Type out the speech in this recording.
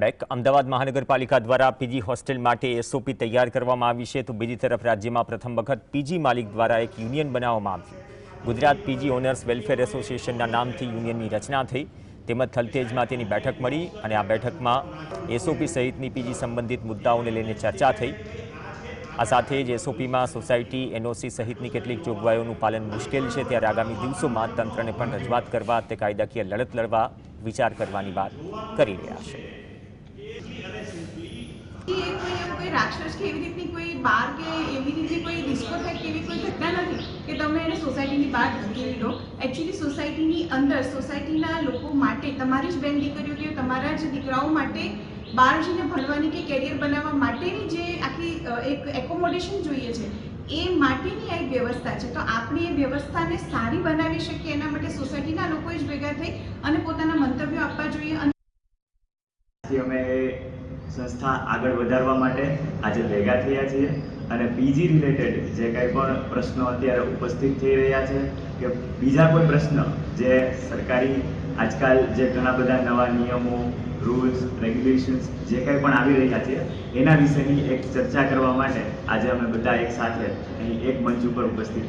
Back Ahmedabad મહાનગરપાલિકા દ્વારા PG hostel માટે એસઓપી તૈયાર કરવામાં આવી છે. તો બીજી તરફ રાજ્યમાં પ્રથમ વખત પીજી માલિક દ્વારા એક યુનિયન બનાવવામાં આવ્યું. ગુજરાત પીજી ઓનર્સ વેલફેર એસોસિએશનના નામથી યુનિયનની રચના થઈ. તેમજ થલતેજમાં તેની બેઠક મળી અને આ બેઠકમાં એસઓપી સહિતની પીજી સંબંધિત મુદ્દાઓને લઈને ચર્ચા થઈ. આ સાથે જ એસઓપીમાં સોસાયટી એનઓસી સહિતની કેટલીક જોગવાઈઓનું પાલન મુશ્કેલ છે. ત્યારે આગામી દિવસોમાં તંત્રને પણ રજૂઆત કરવા તે કાયદાકીય લડત લડવા વિચાર કરવાની વાત કરી રહ્યા છે. રાક્ષસ કે એવી રીતની કોઈ બાર કે એવી રીતે કોઈ ડિસ્કોટેક કે એવી કોઈ ઘટના નથી કે તમે એને સોસાયટીની બહાર ધકેલી લો એકચ્યુઅલી સોસાયટીની અંદર સોસાયટીના લોકો માટે, તમારી જ બેન દીકરીઓ કે તમારા જ દીકરાઓ માટે બહાર જઈને ભણવાની કે કેરિયર બનાવવા માટેની જે આખી એક એકોમોડેશન જોઈએ છે, એ માટેની આ એક વ્યવસ્થા છે. તો આપણે એ વ્યવસ્થાને સારી બનાવી શકીએ એના માટે સોસાયટીના લોકોએ જ ભેગા થઈ અને પોતાના મંતવ્યો આપવા જોઈએ અને અમે સંસ્થા આગળ વધારવા માટે આજે ભેગા થયા છીએ અને પીજી રિલેટેડ જે કંઈ પણ પ્રશ્નો અત્યારે ઉપસ્થિત થઈ રહ્યા છે કે બીજા કોઈ પ્રશ્ન જે સરકારી આજકાલ જે ઘણા બધા નવા નિયમો રૂલ્સ રેગ્યુલેશન્સ જે કંઈ પણ આવી રહ્યા છે, એના વિશેની એક ચર્ચા કરવા માટે આજે અમે બધા એક સાથે અહીં એક મંચ ઉપર ઉપસ્થિત